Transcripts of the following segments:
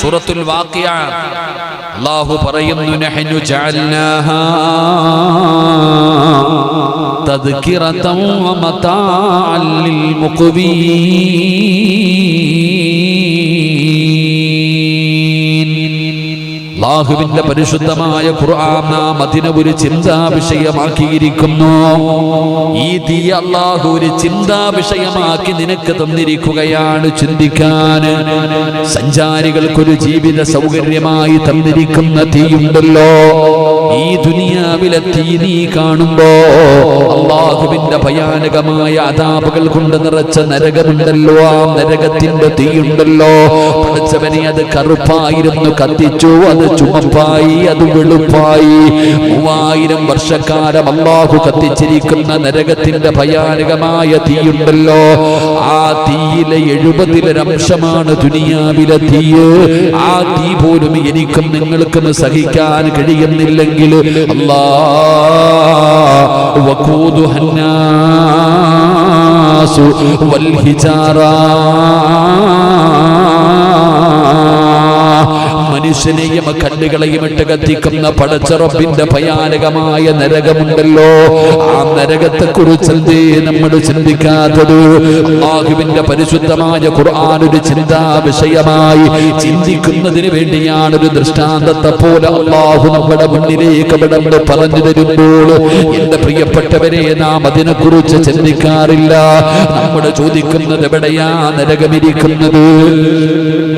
സൂറത്തുൽ വാഖിയ അല്ലാഹു പറയുന്നു നഹ്നു ജഅൽനാഹാ തദ്കിറതൻ വമതാഅൻ ലിൽമുഖ്വീൻ അള്ളാഹുവിന്റെ പരിശുദ്ധമായ ഖുർആൻ നാം അതിനെ ഒരു ചിന്താ വിഷയമാക്കിയിരിക്കുന്നു ഈ തീ അള്ളാഹു ഒരു ചിന്താ വിഷയമാക്കി നിനക്ക് തന്നിരിക്കുകയാണ് ചിന്തിക്കാൻ. സഞ്ചാരികൾക്കൊരു ജീവിത സൗകര്യമായി തന്നിരിക്കുന്ന തീയുണ്ടല്ലോ. ഈ ദുനിയാവിലെത്തി നീ കാണുമ്പോ അള്ളാഹുവിന്റെ ഭയാനകമായ അതാപകൾ കൊണ്ട് നിറച്ച നരകമുണ്ടല്ലോ ആ നരകത്തിന്റെ തീയുണ്ടല്ലോ. പഠിച്ചവനെ അത് കറുപ്പായിരുന്നു കത്തിച്ചു അത് ചുമപ്പായി അത് വെളുപ്പായി. മൂവായിരം വർഷക്കാലം അള്ളാഹു കത്തിച്ചിരിക്കുന്ന നരകത്തിന്റെ ഭയാനകമായ തീയുണ്ടല്ലോ. ആ തീയിലെ എഴുപതിലൊരംശമാണ് ദുനിയാവിലെ തീയ്. ആ തീ പോലും എനിക്കും നിങ്ങൾക്കും സഹിക്കാൻ കഴിയുന്നില്ലെങ്കിൽ ഉണ്ടെങ്കിൽ അല്ലാ മനുഷ്യനെയും കണ്ണുകളെയും ഇട്ട് കത്തിക്കുന്ന പടച്ചറപ്പിന്റെ ഭയാനകമായ നരകമുണ്ടല്ലോ. ആ നരകത്തെ കുറിച്ച് നമ്മൾ ചിന്തിക്കാത്തത്? അള്ളാഹുവിന്റെ പരിശുദ്ധമായ ഖുർആൻ ഒരു ചിന്താ വിഷയമായി ചിന്തിക്കുന്നതിന് വേണ്ടിയാണ് ഒരു ദൃഷ്ടാന്തത്തെ പോലെ അള്ളാഹു നമ്മുടെ മുന്നിലേക്ക് വിടന്ന് പറഞ്ഞു തരുമ്പോൾ എന്റെ പ്രിയപ്പെട്ടവരെ നാം അതിനെ കുറിച്ച് ചിന്തിക്കാറില്ല. നമ്മൾ ചോദിക്കുന്നത് എവിടെയാ നരകമിരിക്കുന്നത്?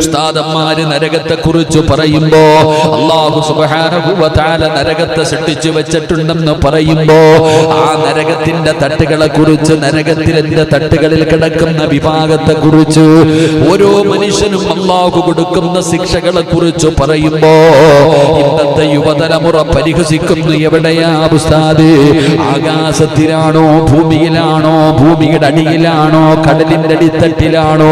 ഉസ്താദന്മാര് നരകത്തെ കുറിച്ച് പറയുമ്പോ അള്ളാഹു തആല നരകത്തെ സൃഷ്ടിച്ചു വെച്ചിട്ടുണ്ടെന്ന് പറയുമ്പോ ആ നരകത്തിന്റെ തട്ടുകളെ കുറിച്ച് നരകത്തിലെ തട്ടുകളിൽ കിടക്കുന്ന വിഭാഗത്തെ കുറിച്ച് ഓരോ മനുഷ്യനും അള്ളാഹു കൊടുക്കുന്ന ശിക്ഷകളെ കുറിച്ച് പറയുമ്പോ ഇന്നത്തെ യുവതലമുറ പരിഹസിക്കുന്നു എവിടെയാ ആകാശത്തിലാണോ ഭൂമിയിലാണോ ഭൂമിയുടെ അടിയിലാണോ കടലിന്റെ അടിത്തട്ടിലാണോ?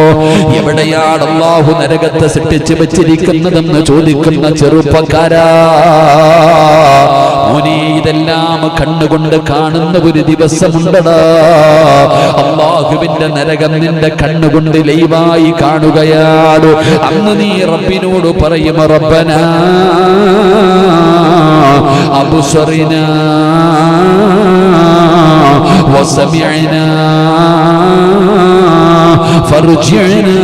എവിടെയാണ് അള്ളാഹു നരകത്തെ സൃഷ്ടിച്ചു വെച്ചിരിക്കുന്നതെന്ന് ചോദിക്കുന്ന ചെറുപ്പക്കാരാ മോനെ ഇതെല്ലാം കണ്ണുകൊണ്ട് കാണുന്ന ഒരു ദിവസമുണ്ടടാ അള്ളാഹുവിന്റെ നരകം നിന്റെ കണ്ണുകൊണ്ട് ലൈവായി കാണുകയാണ് അന്ന് നീ റബ്ബിനോട് പറയും റബ്ബന അബുസറിന وسمعنا فارجعنا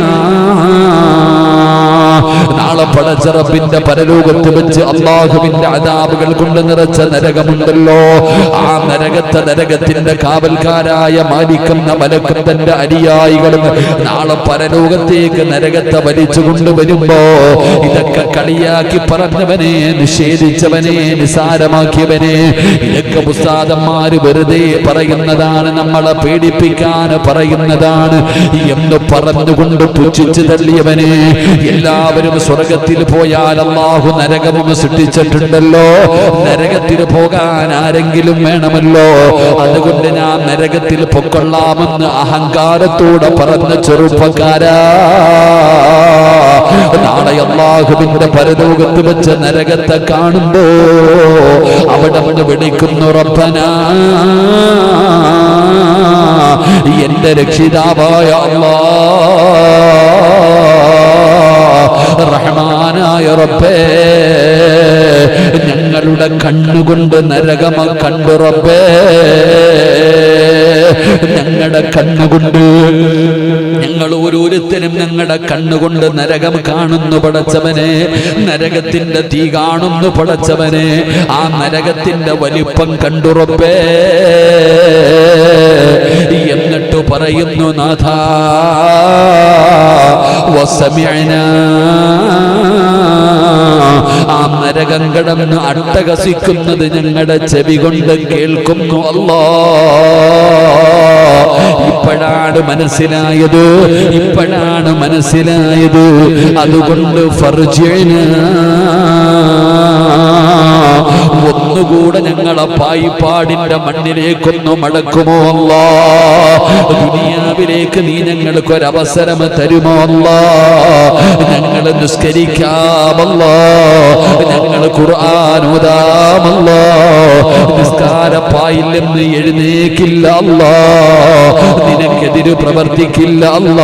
നാളെ പടച്ചറപ്പിന്റെ പരലോകത്ത് വെച്ച് അള്ളാഹുവിന്റെ അതാപുകൾ കൊണ്ട് നിറച്ച നരകമുണ്ടല്ലോ. ആ നരകത്തെ നരകത്തിന്റെ കാവൽക്കാരായ മാലിക്കുന്ന മലക്കും തന്റെ നാളെ പരലോകത്തേക്ക് നരകത്തെ വലിച്ചു കൊണ്ടുവരുമ്പോ ഇതൊക്കെ കളിയാക്കി പറഞ്ഞവനെ നിഷേധിച്ചവനെ നിസാരമാക്കിയവനെ ഇതൊക്കെ പുസ്താദന്മാര് വെറുതെ പറയുന്നതാണ് നമ്മളെ പേടിപ്പിക്കാൻ പറയുന്നതാണ്. എന്ന് പറഞ്ഞുകൊണ്ട് പുച്ഛിച്ചു തള്ളിയവനെ എല്ലാവരും സ്വർഗത്തിൽ പോയാൽ അള്ളാഹു നരകവും സൃഷ്ടിച്ചിട്ടുണ്ടല്ലോ. നരകത്തിൽ പോകാൻ ആരെങ്കിലും വേണമല്ലോ. അതുകൊണ്ട് ഞാൻ നരകത്തിൽ പൊക്കൊള്ളാമെന്ന് അഹങ്കാരത്തോടെ പറഞ്ഞ ചെറുപ്പക്കാരാ. നാളെ അള്ളാഹുവിന്റെ പരലോകത്ത് വെച്ച് നരകത്തെ കാണുമ്പോ അവിടെ അവിടെ വിളിക്കുന്നു റബ്ബന എന്റെ രക്ഷിതാവായ അള്ളാ റഹ്മാനായ റബ്ബേ ഞങ്ങളുടെ കണ്ണുകൊണ്ട് നരകമ കണ്ടു റബ്ബേ ഞങ്ങളുടെ കണ്ണുകൊണ്ട് ഞങ്ങൾ ഓരോരുത്തരും ഞങ്ങളുടെ കണ്ണുകൊണ്ട് നരകം കാണുന്നു പടച്ചവനെ നരകത്തിന്റെ തീ കാണുന്നു പടച്ചവനെ ആ നരകത്തിന്റെ വലിപ്പം കണ്ടുറപ്പേ പറയുന്നു നാഥ ആ നരകം കടന്ന് അട്ടകസിക്കുന്നത് ഞങ്ങളുടെ ചെവി കൊണ്ട് കേൾക്കുന്നു അല്ലോ. ഇപ്പോഴാണ് മനസ്സിലായത് ഇപ്പോഴാണ് മനസ്സിലായത്. അതുകൊണ്ട് ഫർജന ഒന്നുകൂടെ ഞങ്ങളെ പായിപ്പാടിന്റെ മണ്ണിലേക്കൊന്നു മടക്കുമോ അല്ല? ദുനിയാവിലേക്ക് നീ ഞങ്ങൾക്ക് ഒരവസരം തരുമോ അല്ല? ഞങ്ങൾ നിസ്കരിക്കാമല്ല ഞങ്ങൾ ഖുർആാനോദാമല്ല നിസ്കാരപ്പായില്ലെന്ന് എഴുന്നേക്കില്ല അല്ല. നിനക്കെതിര് പ്രവർത്തിക്കില്ല അല്ല.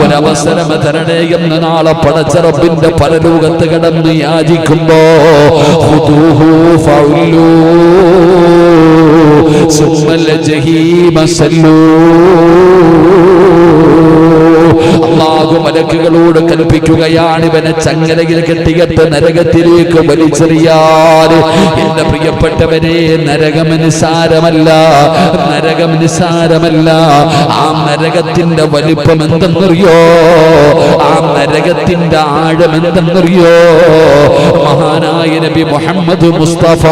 ഒരവസരം തരണേ എന്ന് നാളെ പടച്ച റബ്ബിന്റെ പരലോകത്ത് കിടന്ന് യാചിക്കുമ്പോ സുമ്മൽ ജഹീമ സല്ലൂ. അള്ളാഹു മലക്കുകളോട് കൽപ്പിക്കുകയാണ്. ഇവനെ ചങ്ങലയിൽ കെട്ടിയിട്ട് നരകത്തിലേക്ക് വലിച്ചെറിയാൻ. എന്റെ പ്രിയപ്പെട്ടവരെ നരകം നിസാരമല്ല. നരകം നിസാരമല്ല. ആ നരകത്തിന്റെ വലിപ്പം എന്തെന്നറിയോ? ആ നരകത്തിന്റെ ആഴം എന്തെന്നറിയോ? മഹാനായ നബി മുഹമ്മദ് മുസ്തഫ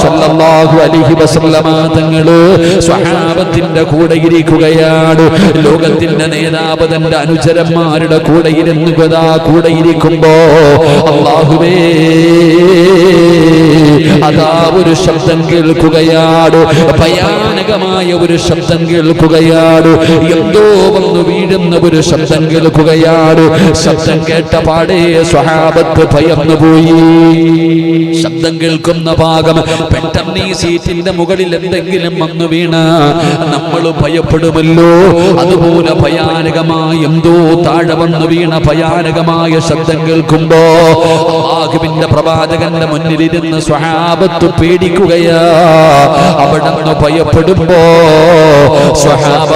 സല്ലല്ലാഹു അലൈഹി വസല്ലമ തങ്ങൾ സ്വഹാബത്തിന്റെ കൂടെ ഇരിക്കുകയാണ്. ലോകത്തിന്റെ നേതാവ് തന്റെ അനുചരന്മാരുടെ കൂടെ ഇരുന്നു കഥാ കൂടെ ഇരിക്കുമ്പോ അള്ളാഹുവേ അതാ ഒരു ശബ്ദം കേൾക്കുകയാണ് ഭയാനകമായ ഒരു ശബ്ദം കേൾക്കുകയാണ് എന്തോ വന്നു വീഴുന്ന ഒരു ശബ്ദം കേൾക്കുകയാണ് ശബ്ദം കേട്ട പാടേ സ്വഹാബത്ത് ഭയന്നു പോയി. ശബ്ദം കേൾക്കുന്ന ഭാഗം പെട്ടെന്ന് ഈ സീറ്റിന്റെ മുകളിൽ എന്തെങ്കിലും വന്നു വീണ നമ്മൾ ഭയപ്പെടുമല്ലോ. അതുപോലെ ഭയാനകമായ എന്തോ താഴെ വന്നു വീണ ഭയാനകമായ ശബ്ദം കേൾക്കുമ്പോ ആഹുവിന്റെ പ്രവാചകന്റെ മുന്നിലിരുന്ന് സ്വഹാബത്ത് പേടിക്കുകയാ. അവിടെ നിന്ന് ഭയപ്പെടുമ്പോ സ്വഹാബ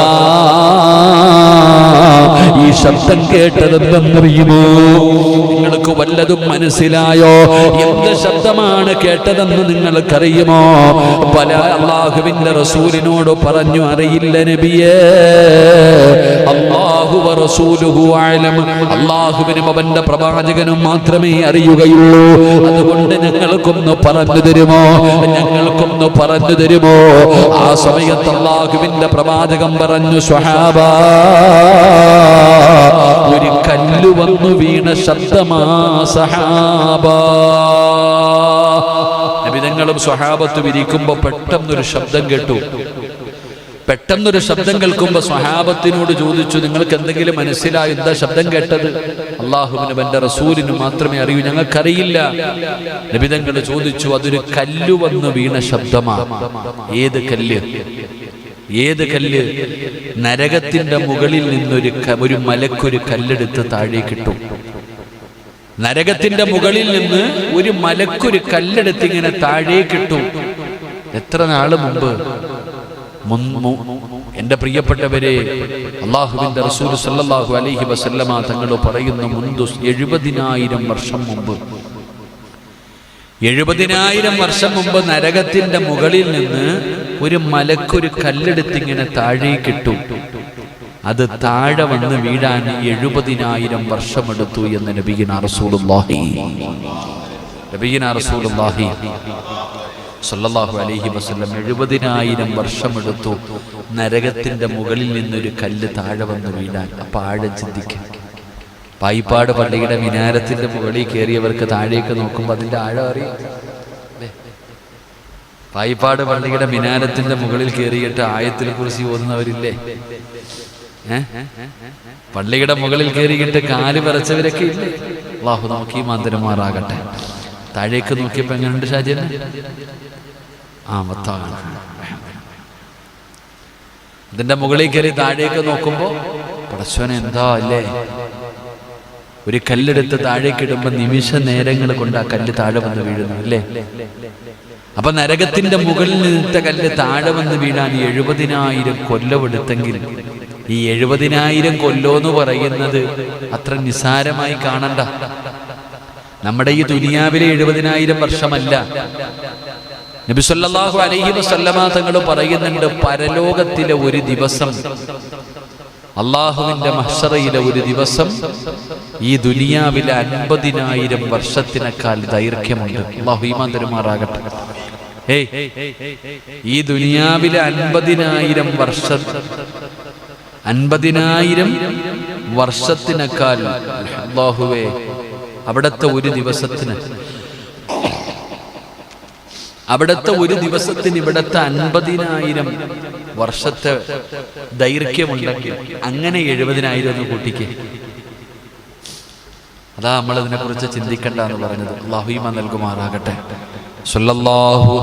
ഈ ശബ്ദം കേട്ടതെന്തെന്നറിയുമോ നിങ്ങൾക്ക് വല്ലതും മനസ്സിലായോ? എന്ത് ശബ്ദമാണ് കേട്ടതെന്ന് നിങ്ങൾക്കറിയുമോ? പല അള്ളാഹുവിന്റെ റസൂലിനോട് പറഞ്ഞു അറിയില്ല നബിയേ അള്ളാഹു അള്ളാഹുവിനും അവന്റെ പ്രവാചകനും മാത്രമേ അറിയുകയുള്ളൂ. അതുകൊണ്ട് ഞങ്ങൾക്കൊന്ന് പറഞ്ഞു തരുമോ? ഞങ്ങൾക്കൊന്ന് പറഞ്ഞു തരുമോ? ആ സമയത്ത് അള്ളാഹുവിന്റെ പ്രവാചകം പറഞ്ഞു സ്വഹാബ ഒരു കല്ല് വന്നു വീണ ശബ്ദമാ സഹാബ നബിതങ്ങളും സ്വഹാബത്തും ഇരിക്കുമ്പോ പെട്ടെന്നൊരു ശബ്ദം കേട്ടു. പെട്ടെന്നൊരു ശബ്ദം കേൾക്കുമ്പോ സ്വഹാബത്തിനോട് ചോദിച്ചു നിങ്ങൾക്ക് എന്തെങ്കിലും മനസ്സിലായി? എന്താ ശബ്ദം കേട്ടത്? അള്ളാഹുവിനും എന്റെ റസൂലിനും മാത്രമേ അറിയൂ ഞങ്ങൾക്കറിയില്ല. നബിതങ്ങൾ ചോദിച്ചു അതൊരു കല്ലു വന്ന് വീണ ശബ്ദമാ? ഏത് കല്ല്? ഏത് കല്ല്? നരകത്തിന്റെ മുകളിൽ നിന്നൊരു ഒരു മലക്കൊരു കല്ലെടുത്ത് താഴേക്കിട്ടു നരകത്തിന്റെ മുകളിൽ നിന്ന് ഒരു മലക്കൊരു കല്ലെടുത്ത് ഇങ്ങനെ താഴേക്കിട്ടു എത്ര നാൾ മുമ്പ്? എന്റെ പ്രിയപ്പെട്ടവരെ അള്ളാഹുവിന്റെ റസൂൽ സല്ലല്ലാഹു അലൈഹി വസല്ലമ തങ്ങൾ പറയുന്ന മുൻതു എഴുപതിനായിരം വർഷം മുമ്പ് എഴുപതിനായിരം വർഷം മുമ്പ് നരകത്തിന്റെ മുകളിൽ നിന്ന് ഒരു മലക്കൊരു കല്ലെടുത്തിങ്ങനെ താഴേക്കിട്ടു അത് താഴെ വന്ന് വീഴാൻ എഴുപതിനായിരം വർഷമെടുത്തു എന്ന് നബീന റസൂലുള്ളാഹി. നബീന റസൂലുള്ളാഹി. സല്ലല്ലാഹു അലൈഹി വസല്ലം എഴുപതിനായിരം വർഷമെടുത്തു. നരകത്തിന്റെ മുകളിൽ നിന്നൊരു കല്ല് താഴെ വന്ന് വീഴാൻ അപ്പൊ ആഴം ചിന്തിക്കും. പായിപ്പാട് പള്ളിയുടെ മിനാരത്തിന്റെ മുകളിൽ കയറിയവർക്ക് താഴേക്ക് നോക്കുമ്പോൾ അതിന്റെ ആഴം അറിയാം? പായിപ്പാട് പള്ളിയുടെ മിനാരത്തിന്റെ മുകളിൽ കയറിയിട്ട് ആയത്തിൽ കുറിച്ച് ഓതുന്നവരില്ലേ? പള്ളിയുടെ മുകളിൽ കയറിയിട്ട് കാൽ വിറച്ചവരൊക്കെ ഇല്ലേ? അള്ളാഹു നമുക്ക് ഈ മാന്തരമാറാകട്ടെ താഴേക്ക് നോക്കിയപ്പോ എങ്ങനെയുണ്ട് ഷാജിന് ആ മുകളിൽ കയറി താഴേക്ക് നോക്കുമ്പോ പടച്ചോനെ എന്താ അല്ലേ? ഒരു കല്ലെടുത്ത് താഴേക്ക് ഇടുമ്പോ നിമിഷ നേരങ്ങൾ കൊണ്ട് ആ കല്ല് താഴെ വന്ന് വീഴുന്നു അല്ലേ? അപ്പൊ നരകത്തിന്റെ മുകളിൽ നിന്നിട്ട കല്ല് താഴെ വന്ന് വീഴാൻ എഴുപതിനായിരം കൊല്ലമെടുത്തെങ്കിൽ ഈ എഴുപതിനായിരം കൊല്ലോ എന്ന് പറയുന്നത് അത്ര നിസാരമായി കാണണ്ട. നമ്മുടെ ഈ ദുനിയാവിലെ എഴുപതിനായിരം വർഷമല്ല. നബി സല്ലല്ലാഹു അലൈഹി വസല്ലമ തങ്ങൾ പറയുന്നുണ്ട് പരലോകത്തിലെ ഒരു ദിവസം അള്ളാഹുവിന്റെ മഹ്സറയിലെ ഒരു ദിവസം ഈ ദുനിയാവിലെ അൻപതിനായിരം വർഷത്തിനേക്കാൾ ദൈർഘ്യമുണ്ട്. അള്ളാഹു ഈമാൻ ഏയ് ഈ ദുനിയാവിലെ അൻപതിനായിരം വർഷ അൻപതിനായിരം വർഷത്തിനേക്കാൾ അള്ളാഹുവേ അവിടത്തെ ഒരു ദിവസത്തിന് അവിടുത്തെ ഒരു ദിവസത്തിന് ഇവിടുത്തെ അൻപതിനായിരം വർഷത്തെ ദൈർഘ്യമുണ്ടെങ്കിൽ അങ്ങനെ എഴുപതിനായിരം ഒന്ന് കൂട്ടിക്ക്. അതാ നമ്മൾ ഇതിനെ കുറിച്ച് ചിന്തിക്കണ്ട എന്ന് പറഞ്ഞത്. അള്ളാഹുമ നൽകുമാറാകട്ടെ. സല്ലല്ലാഹു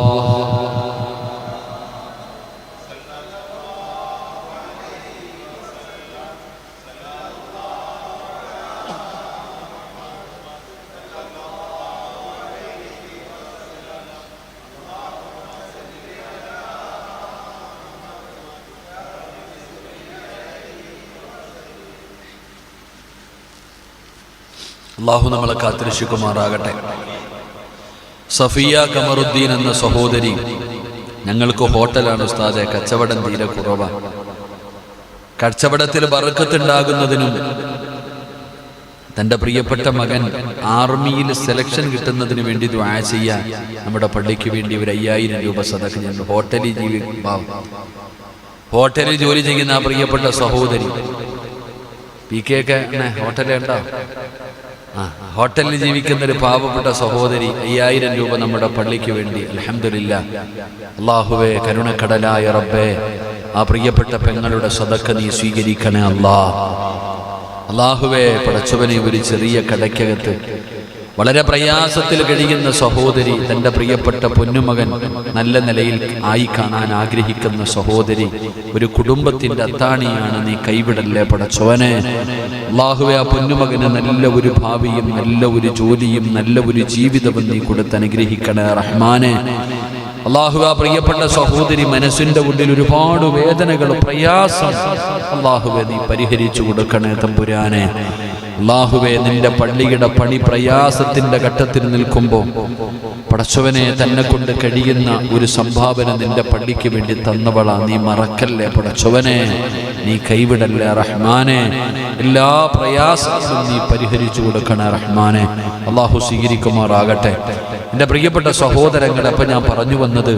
അള്ളാഹു നമ്മളെ കാത്തിരക്ഷിക്കുമാറാകട്ടെ. സഫിയ കമറുദ്ദീൻ എന്ന സഹോദരി ഞങ്ങൾക്ക് ഹോട്ടലാണ് ഉസ്താദെ കച്ചവടം തീരെ കുറവാണ് കച്ചവടത്തിൽ വറക്കത്തുണ്ടാകുന്നതിനും തന്റെ പ്രിയപ്പെട്ട മകൻ ആർമിയിൽ സെലക്ഷൻ കിട്ടുന്നതിന് വേണ്ടി ദ്വാ ചെയ്യാൻ നമ്മുടെ പള്ളിക്ക് വേണ്ടി ഒരു അയ്യായിരം രൂപ സദക്ക് ഞാൻ ഹോട്ടലിൽ ജീവി ഹോട്ടലിൽ ജോലി ചെയ്യുന്ന ആ പ്രിയപ്പെട്ട സഹോദരി. പി കെ ഒക്കെ ഹോട്ടലിൽ ഹോട്ടലിൽ ജീവിക്കുന്ന ഒരു പാവപ്പെട്ട സഹോദരി അയ്യായിരം രൂപ നമ്മുടെ പള്ളിക്ക് വേണ്ടി. അലഹമില്ല അള്ളാഹുവേ കരുണക്കടലായ റബ്ബേ ആ പ്രിയപ്പെട്ട പെങ്ങളുടെ സദക്ക നീ സ്വീകരിക്കണേ അല്ലാ. അള്ളാഹുവേ പടച്ചവനെ ഒരു ചെറിയ കടയ്ക്കകത്ത് വളരെ പ്രയാസത്തിൽ കഴിയുന്ന സഹോദരി തന്റെ പ്രിയപ്പെട്ട പൊന്നുമകൻ നല്ല നിലയിൽ ആയി കാണാൻ ആഗ്രഹിക്കുന്ന സഹോദരി ഒരു കുടുംബത്തിന്റെ അത്താണിയാണ് നീ കൈവിടല്ലേ പടച്ചോനെ അള്ളാഹുവെ ആ പൊന്നുമകന് നല്ല ഒരു ഭാവിയും നല്ല ഒരു ജോലിയും നല്ല ഒരു ജീവിതവും നീ കൊടുത്ത് അനുഗ്രഹിക്കണേ റഹ്മാനെ. അള്ളാഹു ആ പ്രിയപ്പെട്ട സഹോദരി മനസ്സിന്റെ ഉള്ളിൽ ഒരുപാട് വേദനകൾ പ്രയാസം അള്ളാഹുവെ നീ പരിഹരിച്ചു കൊടുക്കണേ തമ്പുരാനെ. അള്ളാഹുവെ നിന്റെ പള്ളിയുടെ പണി പ്രയാസത്തിന്റെ ഘട്ടത്തിൽ നിൽക്കുമ്പോൾ പടച്ചവനെ തന്നെ കൊണ്ട് കഴിയുന്ന ഒരു സംഭാവന നിന്റെ പള്ളിക്ക് വേണ്ടി തന്നവളാ. നീ മറക്കല്ലേ പടച്ചവനെ? നീ കൈവിടല്ലേ റഹ്മാനെ? എല്ലാ പ്രയാസങ്ങളും നീ പരിഹരിച്ചു കൊടുക്കണേ റഹ്മാനെ. അള്ളാഹു സ്വീകരിക്കുമാറാകട്ടെ. എന്റെ പ്രിയപ്പെട്ട സഹോദരങ്ങളെ അപ്പം ഞാൻ പറഞ്ഞു വന്നത്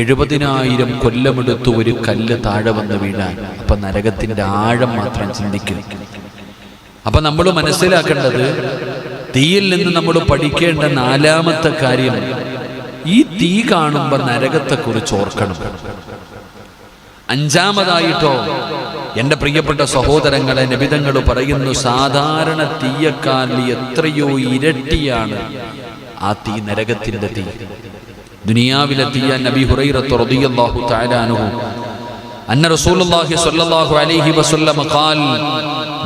എഴുപതിനായിരം കൊല്ലമെടുത്തു ഒരു കല്ല് താഴെ വന്ന് വീഴാൻ അപ്പൊ നരകത്തിന്റെ ആഴം മാത്രം ചിന്തിക്കും. അപ്പൊ നമ്മൾ മനസ്സിലാക്കേണ്ടത് തീയിൽ നിന്ന് നമ്മൾ പഠിക്കേണ്ട നാലാമത്തെ കാര്യം ഈ തീ കാണുമ്പോൾ നരകത്തെക്കുറിച്ച് ഓർക്കണം. അഞ്ചാമതായിട്ടോ എന്റെ പ്രിയപ്പെട്ട സഹോദരങ്ങളെ നിബിതങ്ങൾ പറയുന്നു സാധാരണ തീയക്കാലി എത്രയോ ഇരട്ടിയാണ് ആ തീ നരകത്തിന്റെ തീ. ദുനിയാവിലെ തീയ നബി ഹുറൈറത്തൊറിയാഹു താരാനുഹു അന്ന റസൂലുള്ളാഹി അലൈഹി വസല്ലം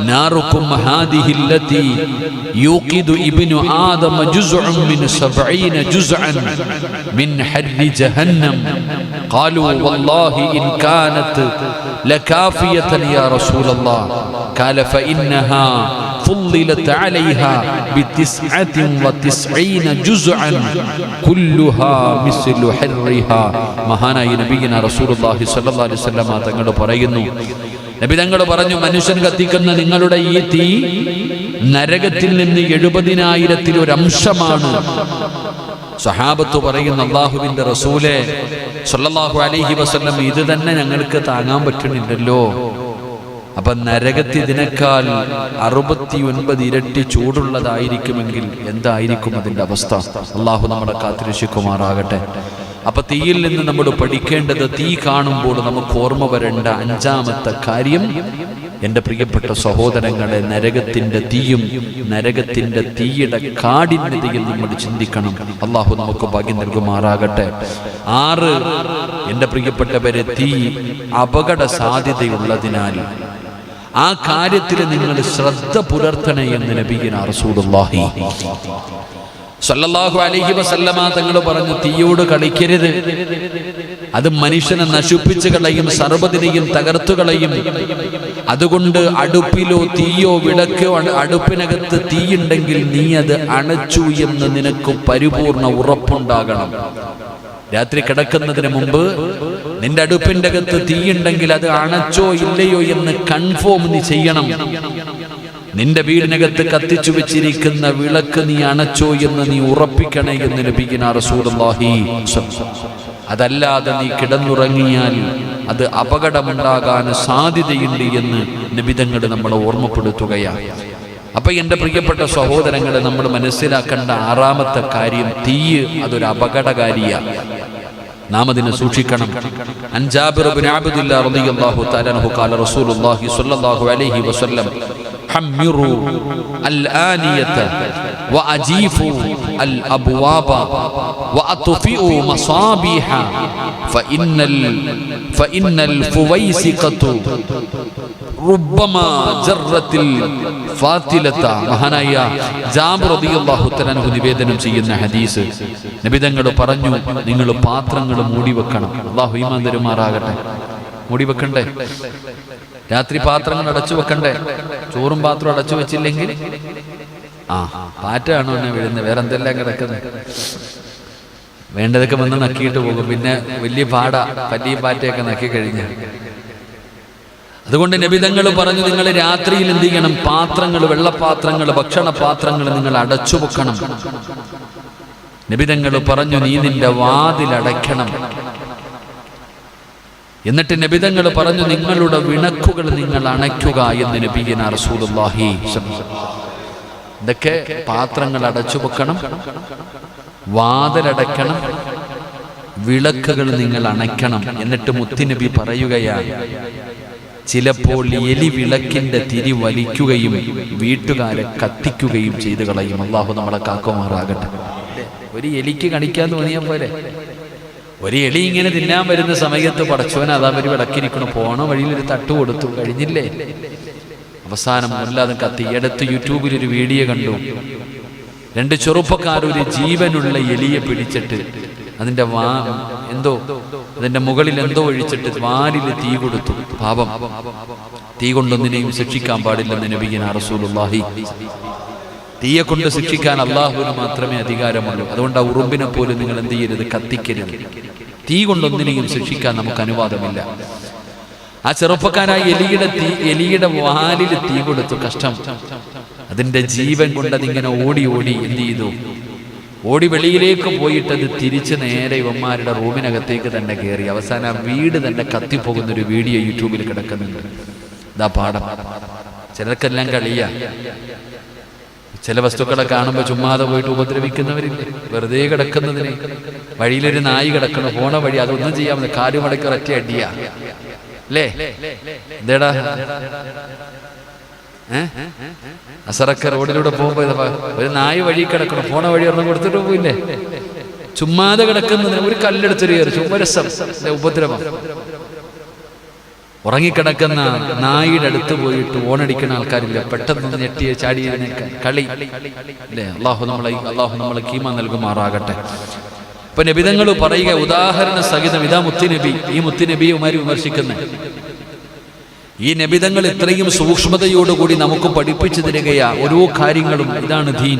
الله عليه وسلم قال ناركم هذه التي يوقد ابن آدم جزء من سبعين جزءا من حر جهنم قالوا والله إن كانت لكافية يا رسول الله قال فإنها فضلت عليها بتسعة وتسعين جزءا كلها مثل حرها മഹാനായ നബീന റസൂലുള്ളാഹി സ്വല്ലല്ലാഹു അലൈഹി വസല്ലമ തങ്ങൾ പറയുന്നു നബി തങ്ങൾ പറഞ്ഞു മനുഷ്യൻ കത്തിക്കുന്ന നിങ്ങളുടെ ഈ തീ നരകത്തിൽ നിന്ന് എഴുപതിനായിരത്തിൽ ഒരു അംശമാണ് സഹാബത്ത് പറയുന്ന അള്ളാഹുവിന്റെ റസൂലെ സല്ലല്ലാഹു അലഹി വസല്ലം ഇത് തന്നെ ഞങ്ങൾക്ക് താങ്ങാൻ പറ്റുന്നില്ലല്ലോ. അപ്പൊ നരകത്തി ഇതിനേക്കാൾ അറുപത്തി ഒൻപത് ഇരട്ടി ചൂടുള്ളതായിരിക്കുമെങ്കിൽ എന്തായിരിക്കും അതിന്റെ അവസ്ഥ? അള്ളാഹു നമ്മുടെ കാത്തിരക്ഷിക്കുമാറാകട്ടെ. അപ്പൊ തീയിൽ നിന്ന് നമ്മൾ പഠിക്കേണ്ടത് തീ കാണുമ്പോൾ നമുക്ക് ഓർമ്മ വരേണ്ട അഞ്ചാമത്തെ കാര്യം എന്റെ പ്രിയപ്പെട്ട സഹോദരങ്ങളെ നരകത്തിന്റെ തീയും നരകത്തിന്റെ തീയുടെ കാഠിന്യതയിൽ നമ്മൾ ചിന്തിക്കണം. അള്ളാഹു നമുക്ക് ഭാഗ്യം നൽകുമാറാകട്ടെ. ആറ് എന്റെ പ്രിയപ്പെട്ടവരെ തീ അപകട സാധ്യതയുള്ളതിനാൽ ആ കാര്യത്തിൽ നിങ്ങൾ ശ്രദ്ധ പുലർത്തണേ എന്ന് നബീന റസൂലുള്ളാഹി. സല്ലല്ലാഹു അലൈഹി വസല്ലമ തങ്ങൾ പറഞ്ഞു തീയോട് കളിക്കരുത്. അത് മനുഷ്യനെ നശിപ്പിച്ചു കളയും സർവതിനെയും തകർത്തു കളയും. അതുകൊണ്ട് അടുപ്പിലോ തീയോ വിളക്കോ അടുപ്പിനകത്ത് തീയുണ്ടെങ്കിൽ നീ അത് അണച്ചു എന്ന് നിനക്ക് പരിപൂർണ ഉറപ്പുണ്ടാകണം. രാത്രി കിടക്കുന്നതിന് മുമ്പ് നിന്റെ അടുപ്പിന്റെ അകത്ത് തീയുണ്ടെങ്കിൽ അത് അണച്ചോ ഇല്ലയോ എന്ന് കൺഫേം നീ ചെയ്യണം. നിന്റെ വീടിനകത്ത് കത്തിച്ചു വെച്ചിരിക്കുന്ന വിളക്ക് നീ അണച്ചോ എന്ന് നീ ഉറപ്പിക്കണേ എന്ന് ലഭിക്കുന്ന റസൂലുള്ളാഹി അതല്ലാതെ നീ കിടന്നുറങ്ങിയാൽ അത് അപകടമുണ്ടാകാൻ സാധ്യതയുണ്ട് എന്ന് നിബിതങ്ങൾ നമ്മളെ ഓർമ്മപ്പെടുത്തുകയാണ് അപ്പൊ എന്റെ പ്രിയപ്പെട്ട സഹോദരങ്ങളെ നമ്മൾ മനസ്സിലാക്കേണ്ട ആറാമത്തെ കാര്യം തീയ് അതൊരു അപകടകാരിയാണ് നാം അതിനെ സൂക്ഷിക്കണം. അൻജാബിർ ബിൻ അബ്ദുല്ലാ റളിയല്ലാഹു തആല അൻഹു ഖാല റസൂലുള്ളാഹി സ്വല്ലല്ലാഹു അലൈഹി വസല്ലം ഹമ്മിറു الآنية وأجيفوا الأبواب وأطفئوا مصابيح فإن ال فإن الفويسقة റുബ്ബമാ ജറത്തിൽ ഫാത്തിലത്ത മഹാനായ ജാബിർ റളിയല്ലാഹു തആല അൻഹു നിവേദനം ചെയ്യുന്ന ഹദീസ് നബിതങ്ങൾ പറഞ്ഞു നിങ്ങൾ പാത്രങ്ങൾ മൂടി വെക്കണം അള്ളാഹു ഈമാൻ തരുമാറാകട്ടെ മൂടി വെക്കണ്ടേ? രാത്രി പാത്രങ്ങൾ അടച്ചു വെക്കണ്ടേ? ചോറും പാത്രം അടച്ചു വെച്ചില്ലെങ്കിൽ? ആ പാറ്റാണോ എന്നെ വീഴുന്നത് വേറെ എന്തെല്ലാം കിടക്കുന്നത് വേണ്ടതൊക്കെ വന്ന് നക്കിയിട്ട് പോകും. പിന്നെ വലിയ പാട പല്ലിയും പാറ്റയൊക്കെ നക്കി കഴിഞ്ഞാൽ അതുകൊണ്ട് നബിതങ്ങൾ പറഞ്ഞു നിങ്ങൾ രാത്രിയിൽ എന്ത് ചെയ്യണം? പാത്രങ്ങൾ വെള്ളപാത്രങ്ങൾ ഭക്ഷണ പാത്രങ്ങൾ നിങ്ങൾ അടച്ചു വെക്കണം. നബിതങ്ങൾ പറഞ്ഞു നീ നിന്റെ വാതിലടയ്ക്കണം എന്നിട്ട് നബിതങ്ങൾ പറഞ്ഞു നിങ്ങളുടെ വിണക്കുകൾ നിങ്ങൾ അണയ്ക്കുക എന്ന് നബീന റസൂലുള്ളാഹി ഇതൊക്കെ പാത്രങ്ങൾ അടച്ചു വെക്കണം വാതിലടയ്ക്കണം വിളക്കുകൾ നിങ്ങൾ അണയ്ക്കണം എന്നിട്ട് മുത്തുനബി പറയുകയാണ്. ചിലപ്പോൾ എലി വിളക്കിന്റെ തിരി വലിക്കുകയും വീട്ടുകാരെ കത്തിക്കുകയും ചെയ്തു കളയും. അള്ളാഹു നമ്മളെ കാക്കുമാറാകട്ടെ. ഒരു എലിക്ക് കണിക്കാൻ തോന്നിയ പോലെ ഒരു എലി ഇങ്ങനെ തിന്നാൻ വരുന്ന സമയത്ത് പടച്ചവൻ അതാ ഒരു വിളക്കിരിക്കണം പോണ വഴിയിൽ ഒരു തട്ട് കൊടുത്തു. കഴിഞ്ഞില്ലേ? അവസാനം അല്ലാതെ കത്തി. എടുത്ത് യൂട്യൂബിൽ ഒരു വീഡിയോ കണ്ടു. രണ്ട് ചെറുപ്പക്കാർ ഒരു ജീവനുള്ള എലിയെ പിടിച്ചിട്ട് അതിന്റെ വാ എന്തോ അതിന്റെ മുകളിൽ എന്തോ ഒഴിച്ചിട്ട് വാലിൽ തീ കൊടുത്തു. പാപം. തീ കൊണ്ടൊന്നിനെയും ശിക്ഷിക്കാൻ പാടില്ലെന്ന് നബിയൻ റസൂലുള്ളാഹി തീയെ കൊണ്ട് ശിക്ഷിക്കാൻ അള്ളാഹുവിന് മാത്രമേ അധികാരമുള്ളൂ. അതുകൊണ്ട് ആ ഉറുമ്പിനെ പോലും നിങ്ങൾ എന്ത് ചെയ്യരുത് കത്തിക്കരുത്. തീ കൊണ്ടൊന്നിനെയും ശിക്ഷിക്കാൻ നമുക്ക് അനുവാദമില്ല. ആ ചെറുപ്പക്കാരായ എലിയുടെ തീ എലിയുടെ വാലിൽ തീ കൊടുത്തു കഷ്ടം. അതിന്റെ ജീവൻ കൊണ്ട് അതിങ്ങനെ ഓടി ഓടി എന്ത് ചെയ്തു? ഓടി വെളിയിലേക്ക് പോയിട്ട് അത് തിരിച്ച് നേരെ ഇവന്മാരുടെ റൂമിനകത്തേക്ക് തന്നെ കയറി. അവസാനം ആ വീട് തന്നെ കത്തിപ്പോകുന്ന ഒരു വീഡിയോ യൂട്യൂബിൽ കിടക്കുന്നുണ്ട്. ഇതാ പാഠം ചിലർക്കെല്ലാം കളിയാ. ചില വസ്തുക്കളെ കാണുമ്പോൾ ചുമ്മാതെ പോയിട്ട് ഉപദ്രവിക്കുന്നവരില്ലേ? വെറുതെ കിടക്കുന്നതിന്. വഴിയിലൊരു നായി കിടക്കണം പോണ വഴി അതൊന്നും ചെയ്യാൻ കാലുമടക്കി ഒറ്റ അടിയ. അല്ലേ അസറക്ക റോഡിലൂടെ പോകുമ്പോ ഒരു നായ് വഴി കിടക്കണം പോണ വഴി ഒരെണ്ണം കൊടുത്തിട്ട് പോയില്ലേ ചുമ്മാതെ കിടക്കുന്നതിന് ഒരു കല്ലെടുത്തൊരു കയറി ചുമ്മരസം ഉപദ്രവം. ഉറങ്ങിക്കിടക്കുന്ന നായിയുടെ അടുത്ത് പോയിട്ട് ഓണടിക്കുന്ന ആൾക്കാരില്ല? പെട്ടെന്ന് ഞെട്ടിയ ചാടി എഴുന്നേൽക്കാൻ കളി. അല്ലേ? അള്ളാഹു നമ്മളെ അള്ളാഹു നമ്മളെ കീമ നൽകുമാറാകട്ടെ. ഇപ്പൊ നബിതങ്ങൾ പറയുക ഉദാഹരണ സഹിതം ഇതാ മുത്തുനബി. ഈ മുത്തുനബിയുമാരി വിമർശിക്കുന്നത് ഈ നബിതങ്ങൾ ഇത്രയും സൂക്ഷ്മതയോടുകൂടി നമുക്ക് പഠിപ്പിച്ചു തരികയാ ഓരോ കാര്യങ്ങളും. ഇതാണ് ദീൻ.